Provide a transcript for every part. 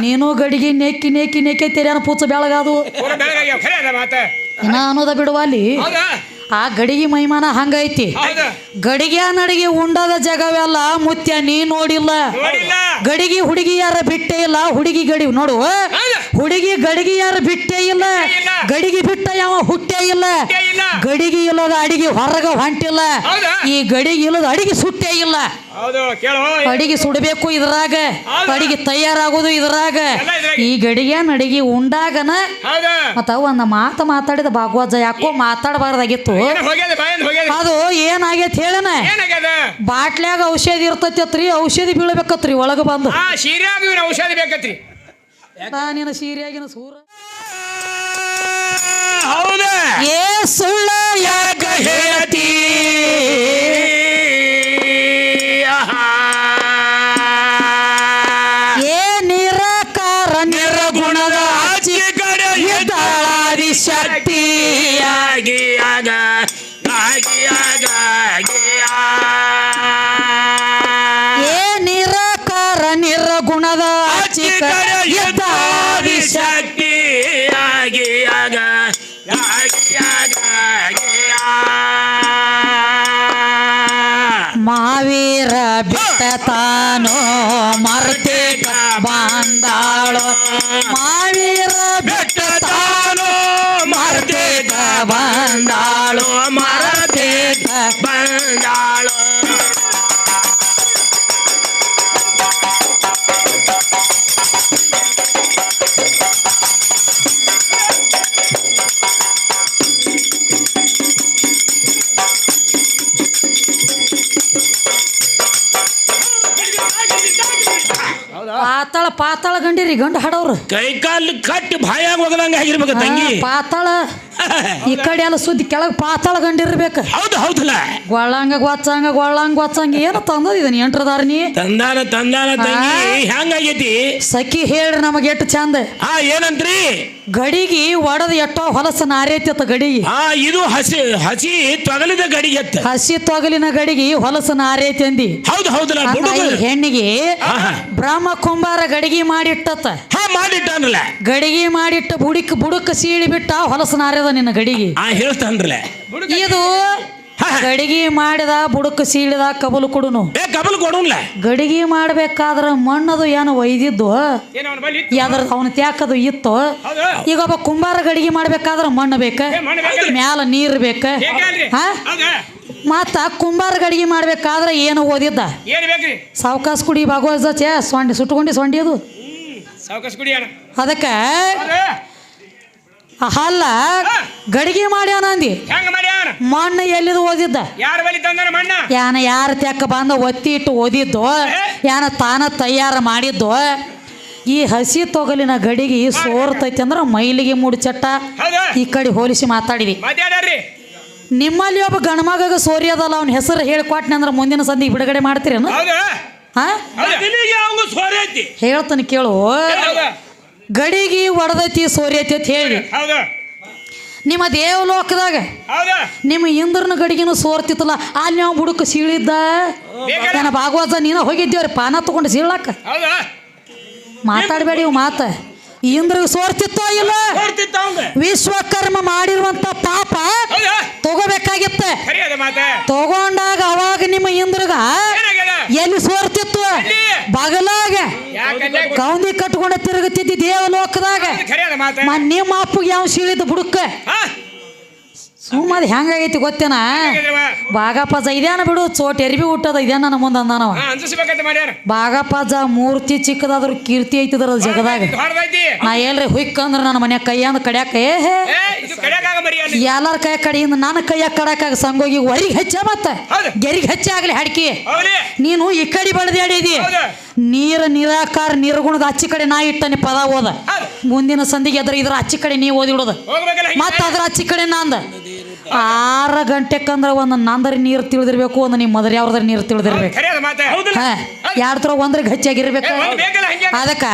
ನೀನು ಗಡಿಗೆ ನೆಕ್ಕಿ ನೆಕ್ಕಿ ನೆಕ್ಕಿ ತೆರೆಯನ ಪೂಚ ಬೆಳಗಾದು ಇನ್ನ ಅನ್ನೋದ ಬಿಡುವ ಅಲ್ಲಿ ಆ ಗಡಿಗೆ ಮೈಮಾನ ಹಂಗೈತಿ ಗಡಿಗೆ ನಡಿಗೆ ಉಂಡದ ಜಗವೆಲ್ಲ ಮುತ್ಯ ನೀ ನೋಡಿಲ್ಲ. ಗಡಿಗೆ ಹುಡುಗಿ ಯಾರ ಬಿಟ್ಟೇ ಇಲ್ಲ ಹುಡುಗಿ ಗಡಿ ನೋಡು. ಹೌದು ಗಡಿಗೆ ಯಾರು ಬಿಟ್ಟೇ ಇಲ್ಲ. ಗಡಿಗೆ ಬಿಟ್ಟ ಯಾವ ಹುಟ್ಟೇ ಇಲ್ಲ? ಗಡಿಗೆ ಇಲ್ಲದ ಅಡಿಗೆ ಹೊರಗ ಹೊಂಟಿಲ್ಲ. ಈ ಗಡಿಗೆ ಇಲ್ಲದ ಅಡಿಗೆ ಸುಟ್ಟೇ ಇಲ್ಲ. ಅಡಿಗೆ ಸುಡಬೇಕು ಇದ್ರಾಗ? ಅಡಿಗೆ ತಯಾರಾಗೋದು ಇದ್ರಾಗ. ಈ ಗಡಿಗೆ ಅಡಿಗೆ ಉಂಡಾಗನ? ಮತ್ತ ಒಂದ್ ಮಾತು ಮಾತಾಡಿದ ಭಾಗವತ ಯಾಕೋ ಮಾತಾಡಬಾರ್ದಾಗಿತ್ತು. ಅದು ಏನಾಗೈತಿ ಹೇಳನ? ಬಾಟ್ಲ್ಯಾಗ ಔಷಧಿ ಇರ್ತೈತಿ ಔಷಧಿ ಬೀಳ್ಬೇಕತ್ರಿ ಒಳಗ ಬಂದು. ಔಷಧಿ ಬೇಕತ್ರಿ. ನಿನ್ನ ಸೀರೆಯಾಗಿನ ಸೂರ. ಹೌದೇ? ಏ ಸುಳ್ಳ ಯಾಕ ಹೇಳ್ತಿ? ಬಂದಾಳು ಪಾತಾಳ ಪಾತಾಳ ಗಂಡಿರಿ ಗಂಡು ಹಾಡವ್ರು ಕೈ ಕಾಲು ಕಟ್ಟಿ ಬಾಯಾಗ ಹೋಗದಂಗ ಆಗಿರ್ಬೇಕು ತಂಗಿ. ಪಾತಾಳ. ಈ ಕಡೆ ಎಲ್ಲ ಸುದ್ದಿ ಕೆಳಗೆ ಪಾತಾಳ ಗಂಡಿರ್ಬೇಕು ಹೌದು ಹೌದಲ್ಲ? ಗೊಳ್ಳಂಗ ಗೊಚ್ಚಂಗ ಗೊಳ್ಳಂಗ ಗೊಚ್ಚಂಗ ಏನು ತಂದದ ಇದನ್ನ ಎಂಟ್ರದಾರ್ನಿ ತಂದಾನ ತಂದಾನ ತಂಗಿ ಹೆಂಗಾಗೈತಿ? ಸಖಿ ಹೇಳ್ರಿ ನಮಗೆ ಎಷ್ಟು ಚಂದ. ಆ ಏನಂತ್ರಿ? ಗಡಿಗಿ ಒಡದ ಎಟ್ಟೋ ಹೊಲಸ ನಾರೇತಿತ್ತ ಗಡಿಗೆ. ಆ ಇದು ಹಸಿ ಹಸಿ ತೊಗಲಿದ ಗಡಿ ಎತ್ತ ಹಸಿ ತೊಗಲಿನ ಗಡಿಗೆ ಹೊಲಸ ನಾರೇತಿ ಅಂದಿ. ಹೌದು ಹೌದಲ್ಲ ಈ ಹೆಣ್ಣಿಗೆ ಬ್ರಹ್ಮ ಕುಂಬಾರ ಗಡಿಗೆ ಮಾಡಿಟ್ಟತ್ತ. ಹಾ ಮಾಡಿಟ್ಟಾನಲ್ಲ. ಗಡಿಗೆ ಮಾಡಿಟ್ಟ ಬುಡಿಕ್ ಬುಡಕ್ ಸೀಳಿ ಬಿಟ್ಟ ಹೊಲಸ ನಾರ್ಯದ ನಿನ್ನ ಗಡಿಗೆ. ಆ ಹೇಳ್ತಾನ್ರಲ್ಲ. ಇದು. ಗಡಿಗೆ ಮಾಡಿದ ಬುಡಕ್ ಸೀಳಿದ ಕಬಲು ಕೊಡುನು. ಏ ಕಬಲ್ ಕೊಡೋನ್ಲ? ಗಡಿಗೆ ಮಾಡ್ಬೇಕಾದ್ರ ಮಣ್ಣದು ಏನು ಒಯ್ದಿದ್ದು? ಯಾವ್ದ್ರ ಅವನ ತ್ಯಾಕದು ಇತ್ತು? ಈಗ ಒಬ್ಬ ಕುಂಬಾರ ಗಡಿಗೆ ಮಾಡ್ಬೇಕಾದ್ರ ಮಣ್ಣು ಬೇಕ? ಮ್ಯಾಲ ನೀರ್ ಬೇಕ? ಹಾ? ಮತ್ತ ಕುಂಬಾರ ಗಡಿಗೆ ಮಾಡ್ಬೇಕಾದ್ರ ಏನು ಓದಿದ್ದ? ಸಾವಕಾಸ್ ಕುಡಿ ಭಾಗವತ ಚೇ ಸೊಂಡಿ ಸುಟ್ಕೊಂಡಿ ಸೊಂಡಿ ಅದು. ಅದಕ್ಕೆ? ಅಲ್ಲ ಗಡಿಗೆ ಮಾಡ್ಯಾನ ಅಂದಿ. ಮಣ್ಣ ಮಾಡ್ಯಾನ? ಮಣ್ಣು ಎಲ್ಲಿದು ಓದಿದ್ದ? ಯಾರ ಬಲಿ ತಂದಾನ ಮಣ್ಣ? ಯಾನ ಯಾರ ತೆಕ್ಕ ಬಂದ ಒತ್ತಿ ಇಟ್ಟು ಓದಿದ್ದು ಯಾನ ತಾನ ತಯಾರ ಮಾಡಿದ್ದು ಈ ಹಸಿ ತೊಗಲಿನ ಗಡಿಗೆ ಸೋರ್ತೈತಿ ಅಂದ್ರೆ ಮೈಲಿಗೆ ಮೂಡಿ ಚಟ್ಟ ಈ ಕಡೆ ಹೋಲಿಸಿ ಮಾತಾಡಿದಿ. ಮಾತಾಡ್ರಿ ನಿಮ್ಮಲ್ಲಿ ಒಬ್ಬ ಗಣಮಗ ಸೋರಿಯದಲ್ಲ ಅವನ ಅವ್ನ ಹೆಸರು ಹೇಳ್ಕೊಟ್ನೆ ಅಂದ್ರೆ ಮುಂದಿನ ಸಂದಿಗೆ ಬಿಡುಗಡೆ ಮಾಡ್ತೀರೇನು? ಹಾ? ಹೇಳ್ತಾನೆ ಕೇಳು. ಗಡಿಗೆ ಒಡದೈತಿ ಸೋರಿಯತಿ ಅಂತ ಹೇಳಿ. ನಿಮ್ಮ ದೇವಲೋಕದಾಗ ಲೋಕದಾಗ ನಿಮ್ಮ ಇಂದ್ರನ ಗಡಿಗೆನು ಸೋರ್ತಿತ್ತಲ್ಲ ಅಲ್ಲಿ ನಾವು ಬುಡಕ್ಕೆ ಸೀಳಿದ್ದ? ನನ್ನ ಭಾಗವತ ನೀನ ಹೋಗಿದ್ದೇವ್ರಿ ಪಾನ ತಗೊಂಡು ಸೀಳಾಕ ಹೌದಾ. ಮಾತಾಡಬೇಡಿ ಇವು ಮಾತ. ಇಂದ್ರಿಗೆ ಸೋರ್ತಿತ್ತೋ ಇಲ್ಲ? ವಿಶ್ವಕರ್ಮ ಮಾಡಿರುವಂತ ಪಾಪ ತಗೋಬೇಕಾಗಿತ್ತೆ? ತಗೊಂಡಾಗ ಅವಾಗ ನಿಮ್ಮ ಇಂದ್ರಗ ಎಲ್ಲಿ ಸೋರ್ತಿತ್ತು? ಬಗಲಾಗ. ಕೌಂದಿ ಕಟ್ಕೊಂಡ ತಿರುಗುತ್ತಿದ್ದಿ ದೇವಲೋಕದಾಗ. ನಿಮ್ಮ ಅಪ್ಪಗೆ ಯಾವ ಸೀಳಿದ ಬುಡಕ್ಕ ಹಾ ಅದು ಹೆಂಗಾಗೈತಿ ಗೊತ್ತೇನ? ಬಾಗಪ್ಪಜ ಇದೇನ ಬಿಡು ಚೋಟ್ ಎರಿಬಿ ಹುಟ್ಟದ ಇದೇನ ನನ್ನ ಮುಂದೆ ಅಂದಾನವ ಬಾಗಪ್ಪಜ ಮೂರ್ತಿ ಚಿಕ್ಕದಾದ್ರು ಕೀರ್ತಿ ಐತದ್ರ ಜಗದಾಗ. ನಾ ನಾ ಎಲ್ರಿ ಹುಯ್ಕಂದ್ರ ನನ್ನ ಮನ್ಯಾಗ ಕೈಯಂದ ಕಡ್ಯಾಕ. ಎಲ್ಲಾರ ಕೈ ಕಡೆಯಿಂದ ನನ್ನ ಕೈಯಾಗ ಕಡಕಾಗ ಸಂಗೋಗಿ ಹೊರಿಗೆ ಹೆಚ್ಚ ಮತ್ತ. ಗೆರಿಗೆ ಹೆಚ್ಚ ಆಗ್ಲಿ ಹಡ್ಕಿ. ನೀನು ಈ ಕಡೆ ಬಳದಿ ಹೌದು. ನೀರ ನಿರಾಕಾರ ನಿರ್ಗುಣದ ಅಚ್ಚಿ ಕಡೆ ನಾ ಇಟ್ಟನಿ ಪದ ಓದ. ಮುಂದಿನ ಸಂದಿಗೆ ಅದ್ರ ಇದ್ರ ಅಚ್ಚಿ ಕಡೆ ನೀ ಓದಿಡೋದು? ಮತ್ತ ಅದ್ರ ಅಚ್ಚಿ ಕಡೆ ನಂದ ಆರು ಗಂಟೆಕಂದ್ರೆ ಒಂದು ನಂದರಿ ನೀರು ತಿಳಿದಿರ್ಬೇಕು ಒಂದು ನಿಮ್ಮ ಮದರಿ ಯಾವ್ದಾರ ನೀರು ತಿಳಿದಿರ್ಬೇಕು. ಎರಡು ತರ ಒಂದ್ರಿಗೆ ಹೆಚ್ಚಾಗಿರ್ಬೇಕು ಅದಕ್ಕೆ ಅದಕ್ಕ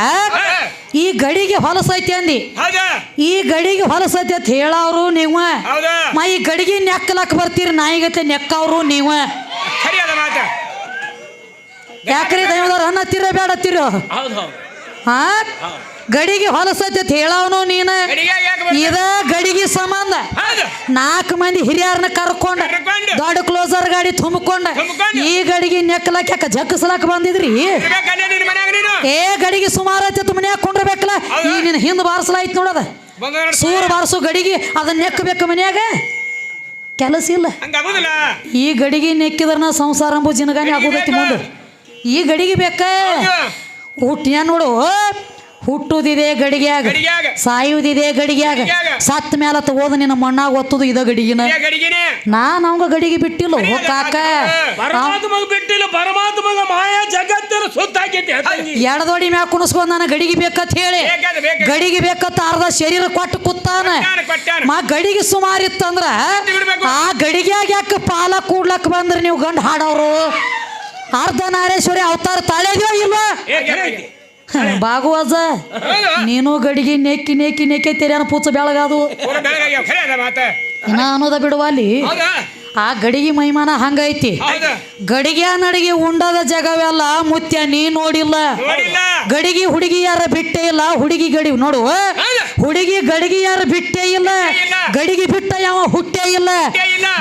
ಈ ಗಡಿಗೆ ಹೊಲಸೈತಿ ಅಂದಿ. ಈ ಗಡಿಗೆ ಹೊಲಸೈತಿ ಅಂತ ಹೇಳವ್ರು ನೀವು. ಮಾ ಮ ಈ ಗಡಿಗೆ ನೆಕ್ಕಲಕ್ ಬರ್ತೀರಿ ನಾಯಿಗತ್ತೆ ನೆಕ್ಕವ್ರು ನೀವು. ಯಾಕ್ರಿ ದೈವದವ್ರು ಅನ್ನತ್ತೀರ ತಿರ. ಬೇಡ ಹೌದು. ಹಾ. ಗಡಿಗೆ ಹೊಲಸತ್ತೆ ಹೇಳವನು ನೀನ? ಇದ ಗಡಿಗೆ ಸಂಬಂಧ. ನಾಲ್ಕು ಮಂದಿ ಹಿರಿಯರನ್ನ ಕರ್ಕೊಂಡ. ದೊಡ್ಡ ಕ್ಲೋಸರ್ ಗಾಡಿ ತುಂಬಿಕೊಂಡ. ಈ ಗಡಿಗೆ ನೆಕ್ಕಲಾಕ ಯಾಕ ಜಕ್ಕಸಲಾಕ ಬಂದಿದ್ರಿ? ಏ ಗಡಿಗೆ ಸುಮಾರು ಐತೆ ಮನ್ಯಾಗ ಕೊಂಡ್ರಬೇಕಲ್ಲ? ಈ ನಿನ್ನ ಹಿಂದ್ ಬಾರಿಸಲಾಯ್ತು ನೋಡದ ಸೂರು ಬಾರಿಸು ಗಡಿಗೆ ಅದನ್ನ ನೆಕ್ಕಬೇಕು ಮನ್ಯಾಗ. ಕೆಲಸ ಇಲ್ಲ. ಈ ಗಡಿಗೆ ನೆಕ್ಕಿದ್ರ ಸಂಸಾರ ಅಂಬು ಜಿನಗಾನಿ ಆಗೋದೈತಿ? ಮುಂದೆ. ಈ ಗಡಿಗೆ ಬೇಕ? ಹೌದು. ಹುಟ್ಟ ಏನ್ ನೋಡು. ಹುಟ್ಟುದಿದೆ ಗಡಿಗ್ಯಾಗ ಸಾಯುವುದಿದೆ ಗಡಿಗ್ಯಾಗ. ಸತ್ ಮೇಲೆ ತಗೋದ ನಿನ್ನ ಮಣ್ಣಾಗ ಒತ್ತದು ಇದ ಗಡಿಗಿನ. ನಾನು ಅವಂಗ ಗಡಿಗೆ ಬಿಟ್ಟಿಲ್ಲ. ಕಾಕ. ಬಿಟ್ಟಿಲ್ಲ. ಪರಮಾತ್ಮಗ ಮಾಯಾ ಜಗತ್ತಿನ ಸುತ್ತಾಕೈತಿ ಎಡದೊಡಿ ಮ್ಯಾಗ ಕುಣಿಸ್ಕೊಂಡ್ ನಾನು ಗಡಿಗೆ ಬೇಕತ್ ಹೇಳಿ. ಗಡಿಗೆ ಬೇಕಂತ ಅರ್ಧ ಶರೀರ ಕೊಟ್ಟು ಕೊಟ್ಟಾನ. ಮಾ ಗಡಿಗೆ ಸುಮಾರಿತ್ತಂದ್ರ. ಆ ಗಡಿಗ್ಯಾಗ ಯಾಕೆ ಪಾಲ ಕೂಡ್ಲಕ್ ಬಂದ್ರಿ ನೀವು ಗಂಡ ಹಾಡೋರು ಅರ್ಧ ನಾರೇಶ್ವರಿ ಅವತಾರ ತಾಳೆ ಇಲ್ವಾ? ಬಾಗುವಾಜ ಗಡಿಗೆ. ನೀನು ಗಡಿಗೆ ನೆಕ್ಕಿ ನೆಕ್ಕಿ ನೆಕ್ಕಿ ತೆರೆಯನ ಪೂಚ ಬೆಳಗಾದು ಇನ್ನ ಅನ್ನೋದ ಬಿಡುವ ಅಲ್ಲಿ. ಹೌದಾ? ಆ ಗಡಿಗೆ ಮಹಿಮಾನ ಹಂಗೈತಿ. ಗಡಿಗೆ ನಡಿಗೆ ಉಂಡದ ಜಗವೆಲ್ಲ ಮುತ್ಯ ನೀ ನೋಡಿಲ್ಲ. ಗಡಿಗೆ ಹುಡುಗಿ ಯಾರ ಬಿಟ್ಟೆ ಇಲ್ಲ ಹುಡುಗಿ ಗಡಿ ನೋಡು. ಹುಡುಗಿ ಗಡಿಗೆ ಯಾರ ಬಿಟ್ಟೆ ಇಲ್ಲ. ಗಡಿಗೆ ಬಿಟ್ಟ ಯಾವ ಹುಟ್ಟೆ ಇಲ್ಲ.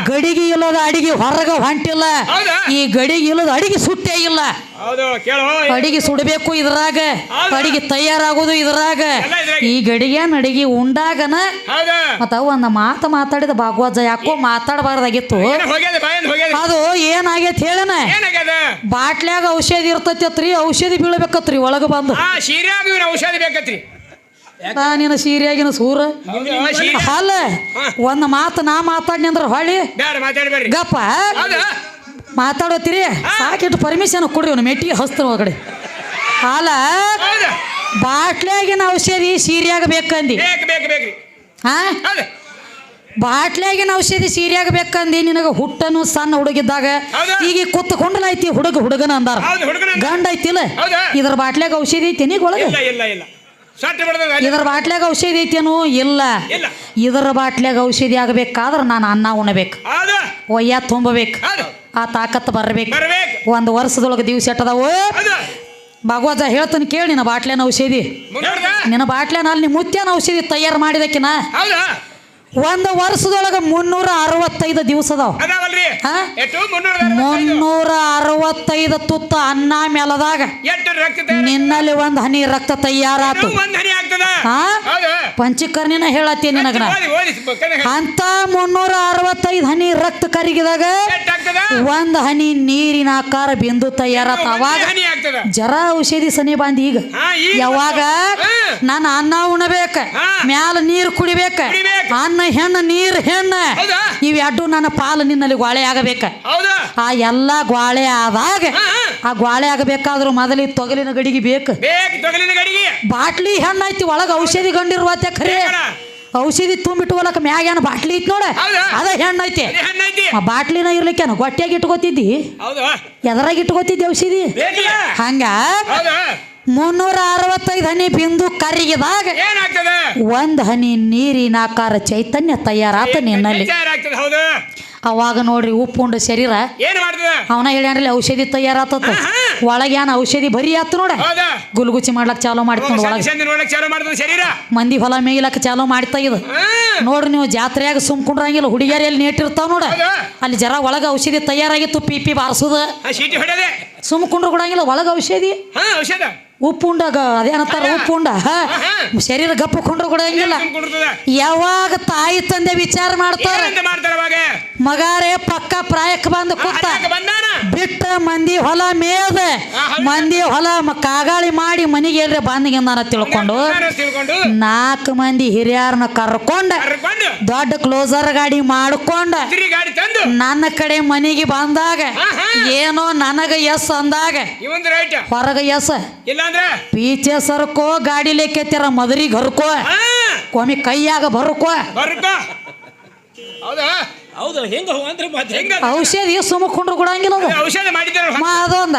ಗಡಿಗೆ ಇಲ್ಲದ ಅಡಿಗೆ ಹೊರಗ ಹೊಂಟಿಲ್ಲ? ಈ ಗಡಿಗೆ ಇಲ್ಲದ ಅಡಿಗೆ ಸುಟ್ಟೇ ಇಲ್ಲ. ಅಡಿಗೆ ಸುಡಬೇಕು ಇದ್ರಾಗ. ಪಡಿಗೆ ಅಡಿಗೆ ತಯಾರಾಗೋದು ಇದ್ರಾಗ. ಈ ಗಡಿಗೆ ಅಡಿಗೆ ಉಂಡಾಗನ ಮತ್ತ ಒಂದ್ ಮಾತು ಮಾತಾಡಿದ ಭಾಗವತ ಯಾಕೋ ಮಾತಾಡಬಾರ್ದಾಗಿತ್ತು. ಅದು ಏನಾಗೈತಿ ಹೇಳನ? ಬಾಟ್ಲ್ಯಾಗ ಔಷಧಿ ಇರ್ತೈತಿ ಔಷಧಿ ಬೀಳಬೇಕತ್ರಿ ಒಳಗ ಬಂದು. ಔಷಧಿ ಬೇಕತ್ರಿ. ನಿನ್ನ ಸೀರಿಯಾಗಿನ ಸೂರ. ಅಲ್ಲ ಒಂದ್ ಮಾತು ನಾ ಮಾತಾಡ್ನಿ ಅಂದ್ರ ಹೊಳ್ಳಿ. ಗಪ್ಪ. ಮಾತಾಡೋತಿರಿ ಸಾಕಿಟ್ಟು ಪರ್ಮಿಷನ್ ಕೊಡ್ರಿ ಅವನು ಮೆಟ್ಟಿಗೆ ಹಸ್ತ್ರ ಒಳಗಡೆ. ಅಲ್ಲ ಬಾಟ್ಲಾಗಿನ ಬಾಟ್ಲ್ಯಾಗಿನ ಔಷಧಿ ಸೀರೆಯಾಗ ಬೇಕಂದಿ. ಹಾ? ಬಾಟ್ಲಾಗಿನ ಬಾಟ್ಲ್ಯಾಗಿನ ಔಷಧಿ ಸೀರೆಯಾಗ ಬೇಕಂದಿ ನಿನಗ ಹುಟ್ಟನು ಸಣ್ಣ ಹುಡುಗಿದ್ದಾಗ? ಈಗ ಕುತ್ತಕೊಂಡಲ ಐತಿ ಹುಡುಗ ಹುಡುಗನ ಅಂದಾರ. ಗಂಡ ಐತಿಲ್ಲ? ಇದ್ರ ಬಾಟ್ಲಾಗ ಔಷಧಿ ಐತಿ ನೀಗ ಒಳಗೆ? ಇದ್ರ ಬಾಟ್ಲಾಗ ಔಷಧಿ ಐತೇನು? ಇಲ್ಲ. ಇದ್ರ ಬಾಟ್ಲ್ಯಾಗ ಔಷಧಿ ಆಗಬೇಕಾದ್ರೆ ನಾನು ಅನ್ನ ಉಣಬೇಕು. ಒಯ್ಯ ತುಂಬಬೇಕು. ಆ ತಾಕತ್ ಬರ್ಬೇಕು. ಬರ್ಬೇಕು. ಒಂದು ವರ್ಷದೊಳಗೆ ದಿವಸ ಎಟ್ಟದಾವು. ಭಗವಜ ಹೇಳ್ತೀನಿ ಕೇಳಿ ನಿನ್ನ ಬಾಟ್ಲೇನ ಔಷಧಿ. ನಿನ್ನ ಬಾಟ್ಲೇನ ಅಲ್ಲಿ ಮುತ್ಯನ ಔಷಧಿ ತಯಾರು ಮಾಡಿದಕ್ಕಿನ. ಒಂದು ವರ್ಷದೊಳಗೆ ಮುನ್ನೂರ ಅರವತ್ತೈದು ದಿವಸ ಅದಾವ. ಮುನ್ನೂರ ಅರವತ್ತೈದು? ತುತ್ತ ಅನ್ನ ಮೇಲದಾಗ ನಿನ್ನಲ್ಲಿ ಒಂದು ಹನಿ ರಕ್ತ ತಯಾರಾತು. ಹಾ? ಪಂಚಕರ್ಣಿನ ಹೇಳತ್ತಿ ನಿನಗನ. ಓದಿ ಓದಿ ಅಂತ ಮುನ್ನೂರ ಅರವತ್ತೈದು ಹನಿ ರಕ್ತ ಕರಿಗಿದಾಗ ಒಂದ್ ಹನಿ ನೀರಿನ ಆಕಾರ ಬಿಂದು ತಯಾರತ್ತ ಅವಾಗ ಜರ ಔಷಧಿ ಸನಿ ಬಂದ್ ಈಗ. ಯಾವಾಗ. ನಾನು ಅನ್ನ ಉಣಬೇಕ. ಮ್ಯಾಲ ನೀರು ಕುಡಿಬೇಕ. ಅನ್ನ ಹೆಣ್ಣ ನೀರು ಹೆಣ್ಣ. ಇವೆರಡು ನನ್ನ ಪಾಲು ನಿನ್ನಲ್ಲಿ ಗ್ವಾಳೆ ಆಗಬೇಕ. ಆ ಎಲ್ಲ ಗ್ವಾಳೆ ಆದಾಗ. ಆ ಗ್ವಾಳೆ ಆಗಬೇಕಾದ್ರೂ ಮೊದಲಿಗೆ ತೊಗಲಿನ ಗಡಿಗೆ ಬೇಕು. ಬಾಟ್ಲಿ ಹೆಣ್ಣೈತಿ ಒಳಗ ಔಷಧಿ ಗಂಡಿರುವತ್ತೆ ಖರೆ ಔಷಧಿ ತುಂಬಿಟ್ಟು ಹೊಲಕ ಮ್ಯಾಗ ಏನು ಬಾಟ್ಲಿ ಐತಿ ನೋಡ? ಅದ ಹೆಣ್ಣೈತಿ. ಆ ಬಾಟ್ಲಿನ ಇರ್ಲಿಕ್ಕೇನು ಗೊಟ್ಟಿಯಾಗಿ ಇಟ್ಕೋತಿದ್ದಿ? ಎದರಾಗ ಇಟ್ಕೋತಿದ್ದಿ ಔಷಧಿ? ಹಂಗ? ಮುನ್ನೂರ ಅರವತ್ತೈದು ಹನಿ ಬಿಂದು ಕರಿಗಿದಾಗ ಒಂದು ಹನಿ ನೀರಿನ ಆಕಾರ ಚೈತನ್ಯ ತಯಾರಾತ ನಿನ್ನಲ್ಲಿ. ಅವಾಗ ನೋಡ್ರಿ ಉಪ್ಪು ಉಂಡ ಶರೀರ. ಏನ್ ಮಾಡ್ತದ ಅವನ ಹೇಳ್ಯಾನ್ರಿ ಔಷಧಿ ತಯಾರಾತತ್ತ ಒಳಗೆ ಏನ್ ಔಷಧಿ ಬರೀ ಆತು ನೋಡ. ಹೌದಾ? ಗುಲ್ಗುಚಿ ಮಾಡ್ಲಕ್ ಚಾಲೂ ಮಾಡ್ತೀನಿ ಒಳಗೆ. ಚಂದ ನೋಡಕ್ ಚಾಲು ಮಾಡ್ತದ ಶರೀರ? ಮಂದಿ ಹೊಲ ಮೇಯ್ಲಕ್ ಚಾಲೂ ಮಾಡ್ತಾ ಇದು. ನೋಡ್ರಿ ನೀವು ಜಾತ್ರೆಯಾಗ ಸುಮ್ಕೊಂಡ್ರಂಗಿಲ್ಲ ಹುಡುಗಿಯರು ಎಲ್ಲಿ ನೇಟಿರ್ತಾವ ನೋಡ? ಅಲ್ಲಿ ಜರ ಒಳಗ ಔಷಧಿ ತಯಾರಾಗಿತ್ತು ಪಿ ಪಿ ಬಾರಿಸೋದು. ಸೀಟಿ ಹೊಡೆದೆ ಸುಮ್ಕೊಂಡ್ರು ಕೊಡಂಗಿಲ್ಲ ಒಳಗ ಔಷಧಿ. ಹಾ ಔಷಧ. ಉಪ್ಪುಂಡಾಗ ಅದೇನತ್ತಾರ ಉಪ್ಪು ಉಂಡ ಶರೀರ ಗಪ್ಪ ಕೊಂಡ್ರು ಕೂಡ ಹಂಗಿಲ್ಲ. ಯಾವಾಗ ತಾಯಿ ತಂದೆ ವಿಚಾರ ಮಾಡ್ತಾರ? ಮಗಾರೆ ಪಕ್ಕ ಪ್ರಾಯಕ್ಕೆ ಬಂದು ಕೂತ. ಬಿಟ್ಟ ಮಂದಿ ಹೊಲ ಮೇದ ಮಂದಿ ಹೊಲ ಕಾಗಾಳಿ ಮಾಡಿ ಮನಿಗೆ ಎಲ್ರಿ ಬಂದ ತಿಳ್ಕೊಂಡು ನಾಲ್ಕು ಮಂದಿ ಹಿರಿಯರನ್ನ ಕರ್ಕೊಂಡ ದೊಡ್ಡ ಕ್ಲೋಸರ್ ಗಾಡಿ ಮಾಡ್ಕೊಂಡ ನನ್ನ ಕಡೆ ಮನಿಗೆ ಬಂದಾಗ ಏನೋ ನನಗ ಎಸ್ ಅಂದಾಗ ಹೊರಗ ಎಸ್. ಇಲ್ಲಾಂದ್ರ ಪೀಚೆ ಸರ್ಕೋ ಗಾಡಿ ಲೇಕೆತ್ತಿರ ಮದರಿಗೆ ಹರ್ಕೋ ಕೊಮಿ ಕೈಯಾಗ ಬರ್ಕೋ. ಬರ್ಕೋ. ಹೌದಾ? ಹೌದು ಹೆಂಗ ಅಂದ್ರೆ ಹೆಂಗ? ಔಷಧಿ ಸುಮಕೊಂಡ್ರು ಕೊಡಂಗಿಲ್ಲ ಅದು. ಔಷಧ ಮಾಡಿದ್ದಾರ ಮಾ ಅದೊಂದ.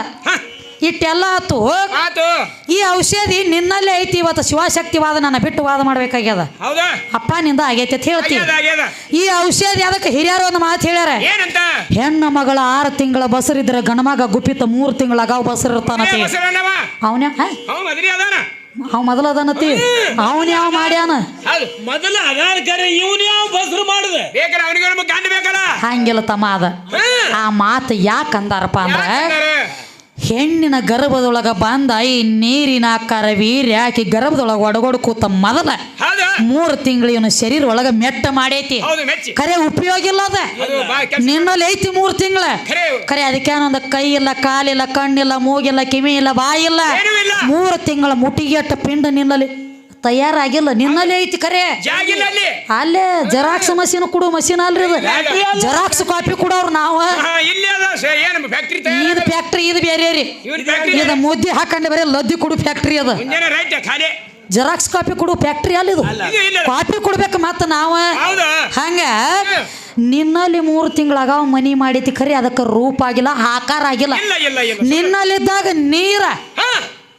ಇಟ್ಟೆಲ್ಲ ಆತು. ಆತು. ಈ ಔಷಧಿ ನಿನ್ನಲ್ಲೇ ಐತಿ ಇವತ್ತು ಶಿವಶಕ್ತಿ ವಾದ ನನ್ನ ಬಿಟ್ಟು ವಾದ ಮಾಡ್ಬೇಕಾಗ್ಯದ. ಹೌದಾ? ಅಪ್ಪ ನಿಂದ ಆಗೈತೆ ಅಂತ ಹೇಳ್ತಿ. ಆಗ್ಯದ ಈ ಔಷಧಿ ಅದಕ್ಕೆ ಹಿರಿಯರು ಒಂದು ಮಾತು ಹೇಳ್ಯಾರ. ಏನಂತ? ಹೆಣ್ಣು ಮಗಳ ಆರು ತಿಂಗಳ ಬಸರಿದ್ರೆ ಗಣಮಗ ಗುಪ್ಪಿತ ಮೂರು ತಿಂಗಳಾಗ ಬಸರಿರ್ತಾನತಿ ಬಸವಣ್ಣವ ಅವನ ಅವ ಮದ್ರಿ ಅದಾನ? ಅವ ಮೊದಲ ಅದನ್ನತಿ ಅವನ್ ಯಾವ ಮಾಡ್ಯಾನ? ಹೌದು. ಮೊದಲ ಅದಾನ ಕರೆ ಇವನ್ ಯಾವ ಬಸ್ರು ಮಾಡುದ? ಬೇಕಲ್ಲ ಅವನಿಗೆ ನಮಗೆ ಗಂಡ ಬೇಕಲ್ಲ? ಹಂಗಿಲ್ಲ ತಮ್ಮ ಅದ. ಆ ಮಾತು ಯಾಕೆ ಅಂದಾರಪ್ಪ ಅಂದ್ರೆ? ಹೆಣ್ಣಿನ ಗರ್ಭದೊಳಗ ಬಂದ ಈ ನೀರಿನ ಆಕಾರ ವೀರ್ಯ ಹಾಕಿ ಗರ್ಭದೊಳಗ ಒಡಗೊಡ ಕೂತ ಮೊದಲ ಮೂರು ತಿಂಗಳು ಇವನು ಶರೀರ ಒಳಗ ಮೆಟ್ಟ ಮಾಡೈತಿ. ಕರೆ ಉಪಯೋಗ ಇಲ್ಲ ಅದ. ನಿನ್ನಲ್ಲಿ ಐತಿ ಮೂರು ತಿಂಗಳ. ಕರೆ ಅದಕ್ಕೇನೊಂದು ಕೈ ಇಲ್ಲ ಕಾಲಿಲ್ಲ ಕಣ್ಣಿಲ್ಲ ಮೂಗಿಲ್ಲ ಕಿವಿ ಇಲ್ಲ ಬಾಯಿಲ್ಲ ಮೂರು ತಿಂಗಳ ಮುಟ್ಟಿಗೆಟ್ಟ ಪಿಂಡ ನಿನ್ನಲ್ಲಿ ತಯಾರಾಗಿಲ್ಲ. ನಿನ್ನಲ್ಲಿ ಐತಿ ಕರೆ. ಅಲ್ಲಿ ಜೆರಾಕ್ಸ್ ಮಷೀನ್ ಕೊಡು ಮಷೀನ್ ಅಲ್ರಿ ಇದು ಜೆರಾಕ್ಸ್ ಕಾಪಿ ಕೊಡೋರು ನಾವು. ಹಾ, ಇಲ್ಲಿ ಅದ ಸ- ಏನು ಫ್ಯಾಕ್ಟ್ರಿ ಇದು ಫ್ಯಾಕ್ಟ್ರಿ ಇದು ಬೇರೆ ರೀ. ಇವನ್ ಫ್ಯಾಕ್ಟ್ರಿ ಇದು ಮುದ್ದೆ ಹಾಕೊಂಡು ಬರೀ ಲದ್ದಿ ಕೊಡು ಫ್ಯಾಕ್ಟ್ರಿ ಅದ. ಮುಂಜಾನೆ ರೈಟ್ ಖಾಲಿ. ಜೆರಾಕ್ಸ್ ಕಾಪಿ ಕೊಡು ಫ್ಯಾಕ್ಟ್ರಿ ಅಲ್ಲ ಇದು. ಇದು ಇಲ್ಲ. ಕಾಪಿ ಕೊಡ್ಬೇಕು ಮತ್ತ ನಾವ. ಹೌದಾ? ಹಂಗ? ನಿನ್ನಲ್ಲಿ ಮೂರು ತಿಂಗಳಾಗ ಮನಿ ಮಾಡಿತಿ ಖರೆ ಅದಕ್ಕೆ ರೂಪ ಆಗಿಲ್ಲ ಆಕಾರ ಆಗಿಲ್ಲ. ಇಲ್ಲ ಇಲ್ಲ ಇಲ್ಲ. ನಿನ್ನಲ್ಲಿದ್ದಾಗ ನೀರ ಹಾ.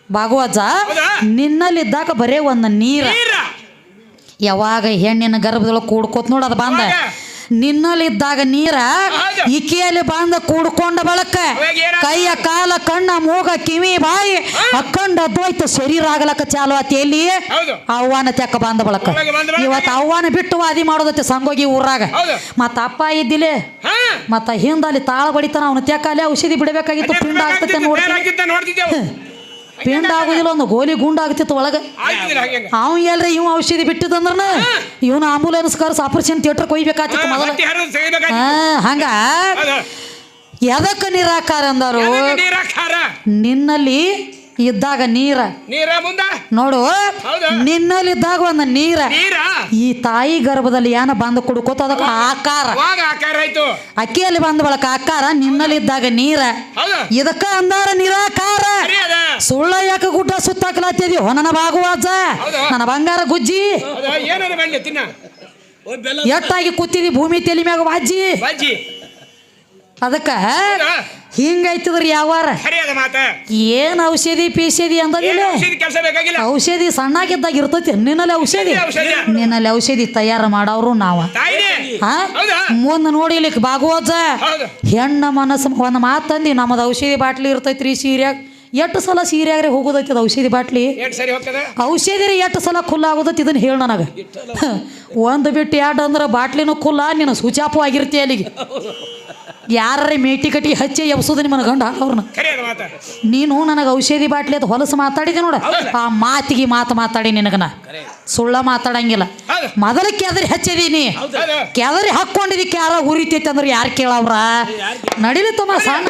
ಭಾಗವತ? ನಿನ್ನಲ್ಲಿದ್ದಾಗ ಬರೇ ಒಂದು ನೀರ. ಯಾವಾಗ ಹೆಣ್ಣಿನ ಗರ್ಭದೊಳಗೆ ಕೂಡ್ಕೋತ್ ನೋಡ ಅದು ಬಂದ? ನಿನ್ನಲ್ಲಿದ್ದಾಗ ನೀರ ಇಕ್ಕಿಯಲ್ಲಿ ಇಕಿಯಲ್ಲಿ ಬಂದ ಕೂಡ್ಕೊಂಡ ಬಳಕ? ಕೈಯ ಕಾಲ ಕಣ್ಣ ಮೂಗ ಕಿವಿ ಬಾಯಿ ಅಕ್ಕಂಡ ಅದ್ವೈತ ಶರೀರ ಆಗಲಕ್ಕ ಚಾಲು ಆತಿ ಎಲ್ಲಿ. ಅವ್ವಾನ ತೆಕ್ಕ ಬಂದ ಬಳಕ? ಇವತ್ತು ಅವ್ವಾನ ಬಿಟ್ಟು ವಾದಿ ಮಾಡೋದತ್ತೆ ಸಂಗೋಗಿ ಊರಾಗ. ಮತ್ತ ಅಪ್ಪ ಇದ್ದಿಲೆ ಹಾ? ಮತ್ತ ಹಿಂದಲ್ಲಿ ತಾಳ ಬಡಿತಾನ ಅವನ ತೆಕ್ಕ ಅಲ್ಲಿ ಔಷಧಿ ಬಿಡಬೇಕಾಗಿತ್ತು ಪಿಂಡ ಆಗ್ತತೆ ನೋಡಿ ಹಾಕಿದ್ದ ನೋಡ್ತಿದ್ದೆವು. ಪಿಂಡ ಆಗುದಿಲ್ಲ ಒಂದು ಗೋಲಿ ಗುಂಡ ಆಗ್ತಿತ್ತು ಒಳಗ. ಅವ ಎಲ್ರಿ ಇವ್ ಔಷಧಿ ಬಿಟ್ಟಿದಂದ್ರ ಇವನ ಆಂಬುಲೆನ್ಸ್ ಕರ್ಸ್ ಆಪರೇಷನ್ ಥಿಯೇಟರ್ ಕೊಯ್ಬೇಕಾಗ್ತಿತ್ತು ಮೊದಲ. ಹಂಗ. ಎದಕ್ಕ ನಿರಾಕಾರ ಅಂದಾರು? ನಿನ್ನಲ್ಲಿ ಇದ್ದಾಗ ನೀರ. ನೀರ ಮುಂದ? ನೋಡು ನಿನ್ನಲ್ಲಿದ್ದಾಗ ನಿನ್ನಲ್ಲಿ ಇದ್ದಾಗ ಒಂದು ನೀರ. ಈ ತಾಯಿ ಗರ್ಭದಲ್ಲಿ ಏನ ಬಂದು ಕುಡ್ಕೋತ ಅದಕ್ಕೆ ಆಕಾರ. ಅಕ್ಕಿಯಲ್ಲಿ ಬಂದ ಬಳಕ ಆಕಾರ ನಿನ್ನಲ್ಲಿ ಇದ್ದಾಗ ನೀರ ಇದಕ್ಕ ಅಂದಾರ ನಿರಾಕಾರ. ಸುಳ್ಳ ಯಾಕೆ ಗುಡ್ಡ ಸುತ್ತಾಕಲಾತಿದ್ಯೋ ಹೊನನ ಭಾಗವಾಜ. ನನ್ನ ಬಂಗಾರ ಗುಜ್ಜಿ. ಎಟ್ಟಾಗಿ ಕೂತಿದಿ ಭೂಮಿ ತೆಲಿ ಮ್ಯಾಗ ವಾಜಿ ಬಜ್ಜಿ ಅದಕ್ಕ ಹೌದಾ? ಹಿಂಗೈತದ್ರಿ ಯಾವಾರ ಸರಿ ಅದ ಮಾತ. ಏನ್ ಔಷಧಿ ಪೀಷಧಿ ಅಂದಿಲ್ಲ ಔಷಧಿ ಕೆಲಸ ಬೇಕಾಗಿಲ್ಲ. ಔಷಧಿ ಸಣ್ಣಾಗಿದ್ದಾಗ ಇರ್ತೈತಿ. ನಿನ್ನಲ್ಲಿ ಔಷಧಿ. ನಿನ್ನಲ್ಲಿ ಔಷಧಿ ತಯಾರು ಮಾಡವ್ರು ನಾವ. ಮುಂದೆ ನೋಡಿಲಿಕ್ಕೆ ಭಾಗವತ. ಹೆಣ್ಣ ಮನಸ್ಸು ಒಂದು ಮಾತಂದಿ ನಮ್ಮದು ಔಷಧಿ ಬಾಟ್ಲಿ ಇರ್ತೈತ್ರಿ ಸೀರ್ಯಾಗ. ಎಷ್ಟು ಸಲ ಸೀರ್ಯಾಗ್ರೆ ಹೋಗೋದೈತಿ ಅದು ಔಷಧಿ ಬಾಟ್ಲಿ? ಔಷಧಿ ರೀ ಎಷ್ಟು ಸಲ ಖುಲ್ಲ ಆಗೋದೈತಿ ಇದನ್ನ ಹೇಳ ನನಗೆ. ಒಂದು ಬಿಟ್ಟು ಎರಡು ಅಂದ್ರೆ ಬಾಟ್ಲಿನೂ ಖುಲ್ಲ ನೀನು ಸುಚಾಪು ಆಗಿರ್ತೀಯ ಅಲ್ಲಿಗೆ. ಯಾರೇ ಮೇಟಿ ಕಟ್ಟಿ ಹಚ್ಚಿ ಎಬ್ಸೋದು ನಿಮ್ಮನ ಗಂಡ? ಅವ್ರನ್ನ. ನೀನು ನನಗೆ ಔಷಧಿ ಬಾಟ್ಲಿ ಅದು ಹೊಲಸು ಮಾತಾಡಿದೆ ನೋಡ. ಆ ಮಾತಿಗೆ ಮಾತು ಮಾತಾಡಿ ನಿನಗನ. ಸುಳ್ಳ ಮಾತಾಡಂಗಿಲ್ಲ. ಮೊದಲು ಕೆದರಿ ಹಚ್ಚಿದೀನಿ. ಕೆದರಿ ಹಾಕ್ಕೊಂಡಿದ್ದಕ್ಕೆ ಯಾರ ಉರಿತೈತೆ ಅಂದ್ರೆ ಯಾರು ಕೇಳವ್ರ? ನಡಿಲಿ ತಮ್ಮ ಸಣ್ಣ.